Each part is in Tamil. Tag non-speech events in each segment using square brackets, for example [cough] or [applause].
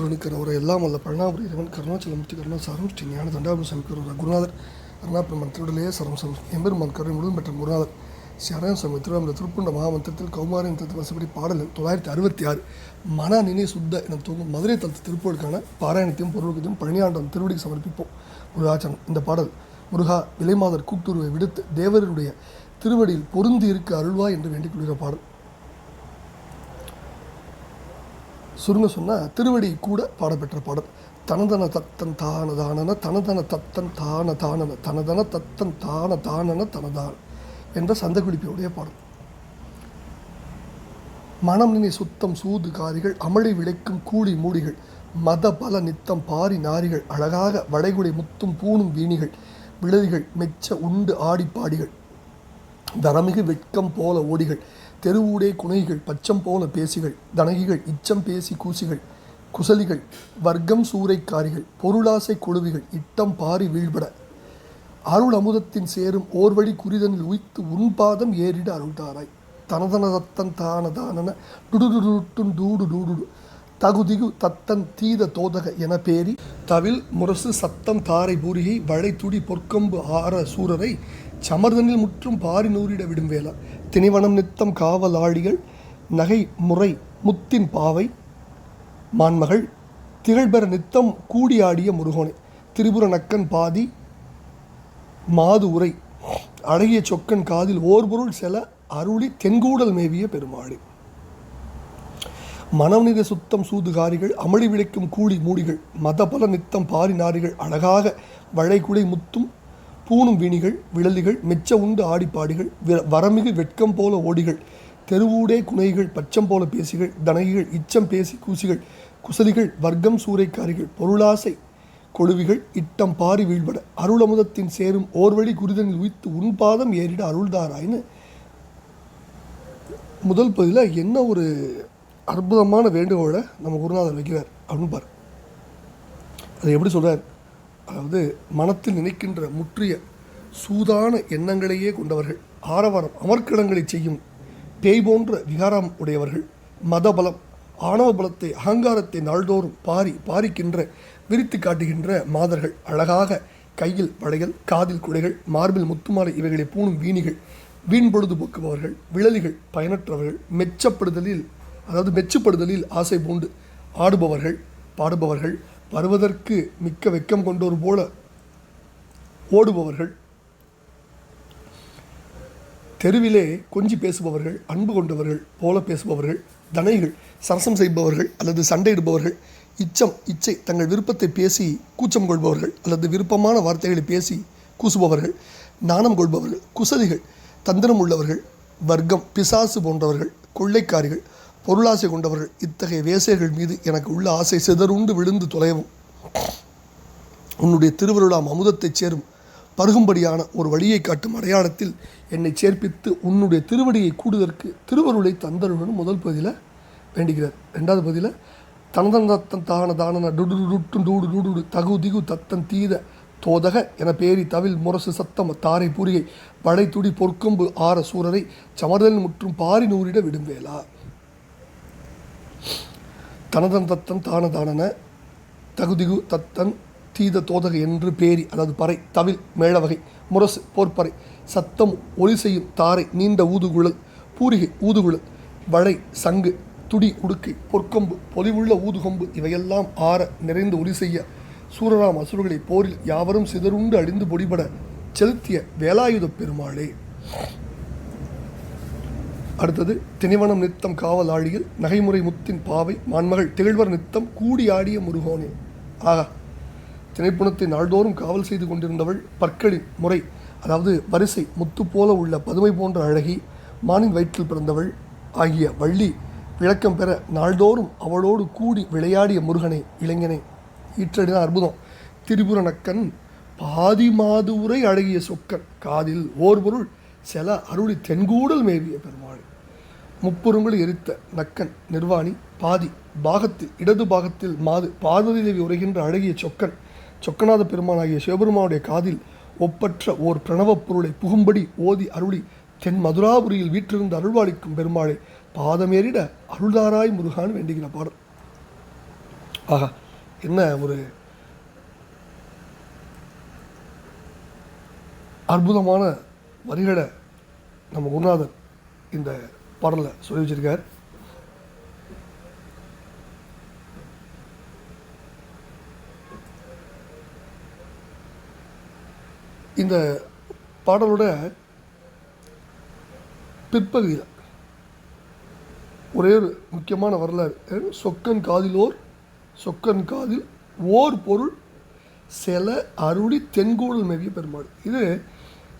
இருக்கிற ஒரு எல்லாம் வல்ல பழனாபுரி இறைவன் கருணாச்சலமூர்த்தி கருணாசாரம் ஸ்ரீ ஞான தண்டாபுரம் சமிக்கிற குருநாதர் அருணாபிரமன் திருடலையே சரம் சம் எம்பெருமான் கருணை முழுவதும் பெற்ற குருநாதர் ஸ்ரீ அரண் சுவாமி திருவாமூர் திருப்புண்ட மகாமந்திரத்தில் கௌமாரின் தத்துவ வசப்படி பாடல் தொள்ளாயிரத்தி அறுபத்தி ஆறு மன நினை சுத்த என தூங்கும் மதுரை தளத்து திருப்பூருக்கான பாராயணத்தையும் பொருளுக்கத்தையும் பழனியாண்டம் திருவடிக்கு சமர்ப்பிப்போம். முருகாச்சனம் இந்த பாடல் முருகா விலைமாதர் கூட்டுருவை விடுத்து தேவருடைய திருவடியில் பொருந்தி இருக்க அருள்வா என்று வேண்டிக் கொள்கிற பாடல். சுருங்க சொன்னால் திருவடி கூட பாடப்பெற்ற பாடல். தனதன தத்தன் தான தானன தனதன தத்தன் தான தானன தனதன தத்தன் தான தானன தனதான என்ற சந்தகுளிப்பியுடைய பாடல். மனம் நினை சுத்தம் சூது காரிகள் அமளி விளைக்கும் கூலி மூடிகள் மத பல நித்தம் பாரி நாரிகள் அழகாக வளைகுடை முத்தும் பூணும் வீணிகள் விழுதிகள் மெச்ச உண்டு ஆடி பாடிகள் தரமிகு வெட்கம் போல ஓடிகள் தெருவூடே குணைகள் பச்சம் போல பேசிகள் தனகிகள் இச்சம் பேசி கூசிகள் குசலிகள் வர்க்கம் சூறைக்காரிகள் பொருளாசை கொழுவிகள் இட்டம் பாரி வீழ்பட. அருள் அமுதத்தின் சேரும் ஓர்வழி குறிதனில் உய்த்து உன்பாதம் ஏறிட அருள்தாராய். தனதன தத்தன் தான தானன டுடுடுடுட்டும் டூடு டூடுடு. தகுதிகு தத்தன் தீத தோதக என பேரி. தவில் முரசு சத்தம் தாரை பூரிகை வளைத்துடி துடி பொற்கொம்பு ஆற சூரரை சமர்தனில் முற்றும் பாரி நூறிட விடும் வேளா. திணிவனம் நித்தம் காவல் ஆழிகள் நகை முறை முத்தின் பாவை. மான்மகள் திகழ்பெற நித்தம் கூடியாடிய முருகோனை. திரிபுர நக்கன் பாதி மாது உரை. அழகிய சொக்கன் காதில் ஓர்பொருள் செல அருளி தென்கூடல் மேவிய பெருமாடு மனநித சுத்தம் சூதுகாரிகள் அமளி விளைக்கும் கூடி மூடிகள் மதபல நித்தம் பாரி நாரிகள் அழகாக வளைகுடை முத்தும் பூணும் வீணிகள் விழலிகள் மெச்ச உண்டு ஆடிப்பாடிகள் வரமிகு வெட்கம் போல ஓடிகள் தெருவூடே குணைகள் பச்சம் போல பேசிகள் தனகிகள் இச்சம் பேசி கூசிகள் குசலிகள் வர்க்கம் சூறைக்காரிகள் பொருளாசை கொழுவிகள் இட்டம் பாரி வீழ்பட அருளமுதத்தின் சேரும் ஓர்வழி குருதனில் உயித்து உன் பாதம் ஏறிட அருள்தாராயின்னு முதல் பதில் என்ன ஒரு அற்புதமான வேண்டுகோளை நம்ம குருநாதர் வைக்கிறார் அப்படின்னு பாரு அதை எப்படி சொல்கிறார் அதாவது மனத்தில் நினைக்கின்ற முற்றிய சூதான எண்ணங்களையே கொண்டவர்கள் ஆரவாரம் அமர்க்களங்களை செய்யும் பேய் போன்ற விகாரம் உடையவர்கள் மதபலம் ஆணவ பலத்தை அகங்காரத்தை நாள்தோறும் பாரி பாரிக்கின்ற விரித்து காட்டுகின்ற மாதர்கள் அழகாக கையில் வளையல் காதில் குடைகள் மார்பில் முத்துமாலை இவைகளை பூணும் வீணிகள் வீண் பொழுது போக்குபவர்கள் விழலிகள் பயனற்றவர்கள் மெச்சப்படுதலில் அதாவது மெச்சப்படுதலில் ஆசை பூண்டு ஆடுபவர்கள் பாடுபவர்கள் வருவதற்கு மிக்க வெக்கம் கொண்டோர் போல ஓடுபவர்கள். தெருவிலே கொஞ்சி பேசுபவர்கள் அன்பு கொண்டவர்கள் போல பேசுபவர்கள் தனைகள் சரசம் செய்பவர்கள் அல்லது சண்டையிடுபவர்கள் இச்சம் இச்சை தங்கள் விருப்பத்தை பேசி கூச்சம் கொள்பவர்கள் அல்லது விருப்பமான வார்த்தைகளை பேசி கூசுபவர்கள் நாணம் கொள்பவர்கள் குசலிகள் தந்திரம் உள்ளவர்கள் வர்க்கம் பிசாசு போன்றவர்கள் கொள்ளைக்காரிகள் பொருளாசை கொண்டவர்கள் இத்தகைய வேசைகள் மீது எனக்கு உள்ள ஆசை சிதறுண்டு விழுந்து தொலைவும். உன்னுடைய திருவருளாம் அமுதத்தைச் சேரும். பருகும்படியான ஒரு வழியை காட்டும் அடையாளத்தில் என்னை சேர்ப்பித்து உன்னுடைய திருவடியை கூடுதற்கு திருவருளை தந்தருடன் முதல் பகுதியில் வேண்டுகிறார். ரெண்டாவது பகுதியில் தனதன் தத்தன் தான தானன டுடு டுட்டும் டூடு டூடு தகு திகு தத்தன் தீத தோதக என பேரி தவில் முரசு சத்தம் தாரை பூரியை வளைத்துடி துடி பொற்கொம்பு ஆர சூரரை சமர்தல் முற்றும் பாரி நூறிட விடும் வேளா தனதன் தத்தன் தான தானன தகுதிகு தத்தன் தீத தோதக என்று பேரி அதாவது பறை தவில் மேளவகை முரசு போர்ப்பறை சத்தம் ஒலி செய்யும் தாரை நீண்ட ஊதுகுழல் பூரிகை ஊதுகுழல் வளை சங்கு துடி உடுக்கை பொற்கொம்பு பொலிவுள்ள ஊதுகொம்பு இவையெல்லாம் ஆற நிறைந்து ஒலி செய்ய சூரராம் அசுரர்களை போரில் யாவரும் சிதறுண்டு அழிந்து பொடிபட செலுத்திய வேலாயுதப் பெருமாளே. அடுத்தது திணிவனம் நித்தம் காவல் ஆழியில் நகைமுறை முத்தின் பாவை மான்மகள் திகழ்வர் நித்தம் கூடி ஆடிய முருகோனே. ஆகா திணைப்புணத்தை நாள்தோறும் காவல் செய்து கொண்டிருந்தவள் பற்களின் முறை அதாவது வரிசை முத்து போல உள்ள பதுமை போன்ற அழகி மானின் வயிற்றில் பிறந்தவள் ஆகிய வள்ளி விளக்கம் பெற நாள்தோறும் அவளோடு கூடி விளையாடிய முருகனை இளைஞனை. ஈற்றடிதான் அற்புதம். திரிபுர நக்கன் பாதி மாது அழகிய சொக்கன் காதில் ஓர் பொருள் செல அருளி தென்கூடல் மேவிய பெருமாள். முப்புறங்கள் எரித்த நக்கன் நிர்வாணி பாதி பாகத்தில் இடது பாகத்தில் மாது பார்வதி தேவி உரைகின்ற அழகிய சொக்கன் சொக்கநாத பெருமானாகிய சிவபெருமானுடைய காதில் ஒப்பற்ற ஓர் பிரணவப் பொருளை புகும்படி ஓதி அருளி தென் மதுராபுரியில் வீற்றிருந்து அருள்வாளிக்கும் பெருமாளை பாதமேறிட அருள்தாராய் முருகான் வேண்டுகிற பாடல். ஆகா என்ன ஒரு அற்புதமான வரிகளை நம்ம குருநாதர் இந்த பாடலில் சொல்லி வச்சுருக்கார். இந்த பாடலோட பிற்பகுதியில் ஒரே ஒரு முக்கியமான வரலாறு. சொக்கன் சொக்கன் காதிலோர் சொக்கன் காதில் ஓர் பொருள் சில அருளி தென்கூடல் மேவிய பெருமாள். இது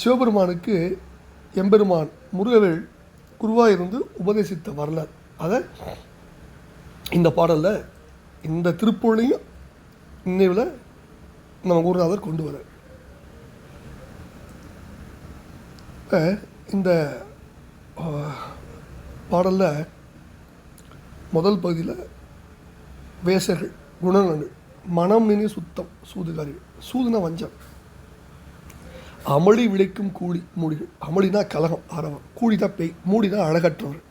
சிவபெருமானுக்கு எம்பெருமான் முருகவேள் குருவாக இருந்து உபதேசித்த வரலாறு. அதை இந்த பாடலில் இந்த திருப்பொழியும் நினைவில் நம்ம குருநாதர் கொண்டு வர இந்த பாடலில் முதல் பகுதியில் வேசர்கள் குணநலங்கள் மனம் நினை சுத்தம் சூதுகாரிகள் சூதுனா வஞ்சம். அமளி விளைக்கும் கூலி மூடிகள் அமளினா கலகம் ஆரவம். கூலிதான் பேய் மூடினா அழகற்றவர்.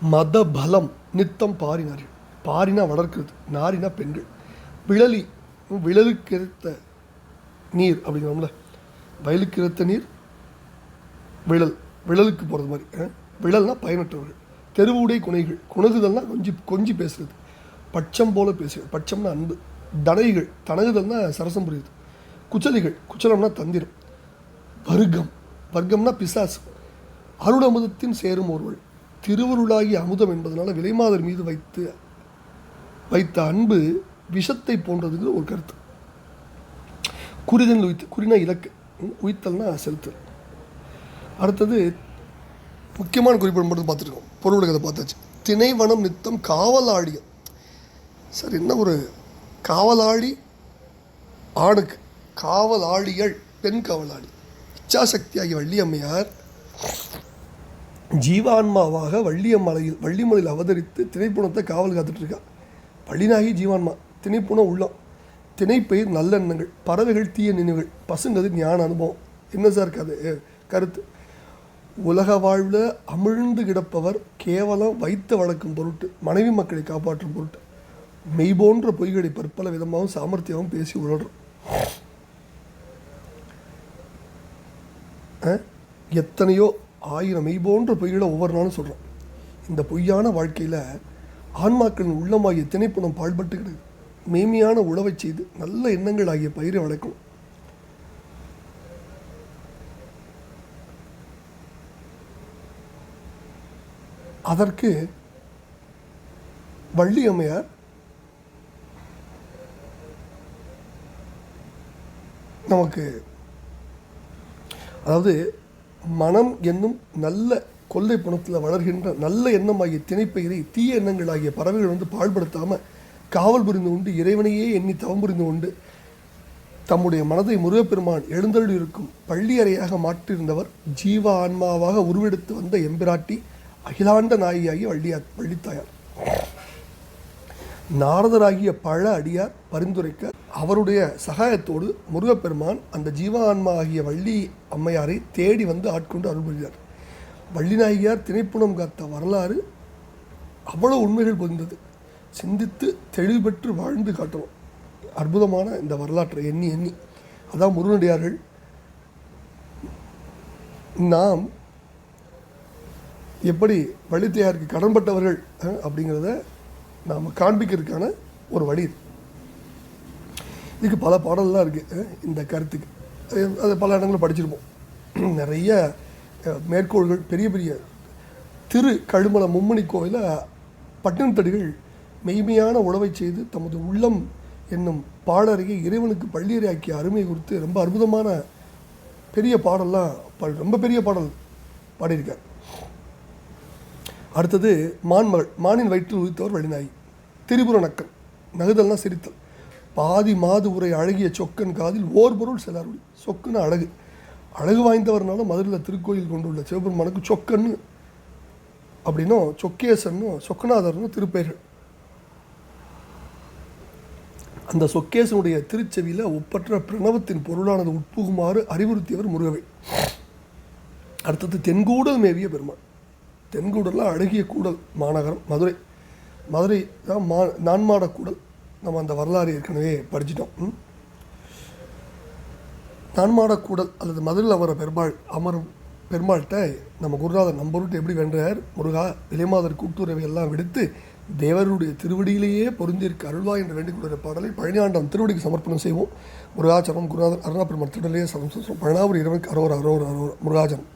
மத பலம் நித்தம் பாரினார்கள். பாரினா வளர்க்கிறது நாரினா பெண்கள். விழலி விழலுக்கெடுத்த நீர் அப்படிங்கிறோம்ல. வயலுக்கு எடுத்த நீர் விழல். விழலுக்கு போகிறது மாதிரி அஹ். விழல்னா பயனற்றவர்கள். தெருவுடை குணைகள் குணகுதல்னால் கொஞ்சி கொஞ்சி பேசுகிறது பட்சம் போல பேசுகிறது. பட்சம்னா அன்பு. தனைகள் தனகுதல்னா சரசம் புரியுது. குச்சலிகள். குச்சலம்னா தந்திரம். வர்க்கம். வர்க்கம்னா பிசாசு. அருளமுதத்தின் சேரும் ஒருவள். திருவருளாகி அமுதம் என்பதனால் விலைமாதர் மீது வைத்து வைத்த அன்பு விஷத்தை போன்றதுங்கிற ஒரு கருத்து. குறிதல் உயித்து குறினா இலக்கு. உயித்தல்னா செலுத்தல் அடுத்தது முக்கியமான குறிப்பிடம் மட்டும் பார்த்துருக்கோம். பொருளுடைய கதை பார்த்தாச்சு. திணைவனம் நித்தம் காவலாடியம் சார் என்ன ஒரு காவலாடி ஆணுக்கு காவலாளிகள் பெண் காவலாளி. இச்சாசக்தியாகி வள்ளியம்மையார் ஜீவான்மாவாக வள்ளியம்மலையில் வள்ளிமலையில் அவதரித்து திணைப்புணத்தை காவல் காத்துட்ருக்கா. வள்ளினாகி ஜீவான்மா திணைப்புணம் உள்ளம் திணைப்பயிர் நல்லெண்ணங்கள் பறவைகள் தீய நினைவுகள் பசுங்கிறது ஞான அனுபவம். என்ன சார் கதை? கருத்து. உலக வாழ்வில் அமிழ்ந்து கிடப்பவர் கேவலம் வைத்த வழக்கும் பொருட்டு மனைவி மக்களை காப்பாற்றும் பொருட்டு. மெய் போன்ற பொய்களை பற்பல விதமாகவும் சாமர்த்தியமாகவும் பேசி உழறோம் எத்தனையோ ஆயிரம் மெய் போன்ற பொய்களை ஒவ்வொரு நாளும் சொல்கிறோம் இந்த பொய்யான வாழ்க்கையில் ஆன்மாக்களின் உள்ளமாகிய திணைப்புணம் பாழ்பட்டு கிடக்கு மேன்மையான உழவை செய்து நல்ல எண்ணங்கள் ஆகிய பயிரை வளர்க்கணும். அதற்கு வள்ளி அம்மையார் நமக்கு அதாவது மனம் என்னும் நல்ல கொள்ளை புணத்தில் வளர்கின்ற நல்ல எண்ணமாகிய திணைப்பயிரை தீய எண்ணங்கள் ஆகிய பறவைகள் வந்து பாழ்படுத்தாமல் காவல் புரிந்து கொண்டு இறைவனையே எண்ணி தவம் புரிந்து கொண்டு தம்முடைய மனதை முருகப்பெருமான் எழுந்தருள் இருக்கும் பள்ளியறையாக மாற்றியிருந்தவர் ஜீவ ஆன்மாவாக உருவெடுத்து வந்த எம்பிராட்டி அகிலாண்ட நாயியாகி வள்ளியா வள்ளித்தாயார். நாரதராகிய பழ அடியார் பரிந்துரைக்க அவருடைய சகாயத்தோடு முருகப்பெருமான் அந்த ஜீவான்மா ஆகிய வள்ளி அம்மையாரை தேடி வந்து ஆட்கொண்டு அருள்புரிகிறார் வள்ளிநாயகியார் திணைப்புணம் காத்த வரலாறு அவ்வளோ உண்மைகள் பொதிந்தது. சிந்தித்து தெளிவு பெற்று வாழ்ந்து காட்டணும் அற்புதமான இந்த வரலாற்றை எண்ணி எண்ணி. அதான் முருகனடியார்கள் நாம் எப்படி வழித்தையாருக்கு கடன்பட்டவர்கள் அப்படிங்கிறத நாம் காண்பிக்கிறதுக்கான ஒரு வழி இது. இதுக்கு பல பாடல்லாம் இருக்குது இந்த கருத்துக்கு. அது- அது பல இடங்களில் படிச்சிருப்போம். [clears throat] நிறைய மேற்கோள்கள் பெரிய பெரிய திரு கழுமலை மும்மணி கோயில பட்டினத்தடிகள் மெய்மையான உழவை செய்து தமது உள்ளம் என்னும் பாடறையை இறைவனுக்கு பள்ளியறையாக்கிய அருமை குறித்து ரொம்ப அற்புதமான பெரிய பாடல்லாம் பாடி ரொம்ப பெரிய பாடல் பாடியிருக்கார். அடுத்தது மான்மகள் மானின் வயிற்றில் உதித்தவர் வழிநாயி திரிபுர நக்கன் நகுதல்னா சிரித்தல். பாதி மாது உரை அழகிய சொக்கன் காதில் ஓர் பொருள் செலாருடி சொக்குன்னு அழகு. அழகு வாய்ந்தவர்னால மதுரையில் திருக்கோயில் கொண்டுள்ள சிவபெருமானுக்கு சொக்கன்னு அப்படின்னும் சொக்கேசன்னும் சொக்கநாதர்னு திருப்பெயர்கள். அந்த சொக்கேசனுடைய திருச்செவியில் ஒப்பற்ற பிரணவத்தின் பொருளானது உட்புகுமாறு அறிவுறுத்தியவர் முருகவை. அடுத்தது தென்கூடல் மேவிய பெருமாள் தென்கூடலில் அழகிய கூடல் மாநகரம் மதுரை. மதுரை தான் மா நான்மாடக்கூடல் நம்ம அந்த வரலாறு ஏற்கனவே படிச்சிட்டோம். நான்மாடக்கூடல் அல்லது மதுரையில் வர பெருமாள் அமரும் பெருமாள்கிட்ட நம்ம குருநாதர் நம்பருட்டு எப்படி வென்றார்? முருகா விலைமாதர் கூட்டுறவை எல்லாம் விடுத்து தேவருடைய திருவடியிலேயே பொருந்திருக்க அருள்வா என்று வேண்டிக் கொள்கிற பாடலை பழனியாண்டம் திருவடிக்கு சமர்ப்பணம் செய்வோம். முருகாச்சரம் குருநாதர் அருணா பெருமாள் திருடலையே சமம் பழனாபுரி இரவுக்கு அரோர் அரோர் அரோர் முருகாச்சரம்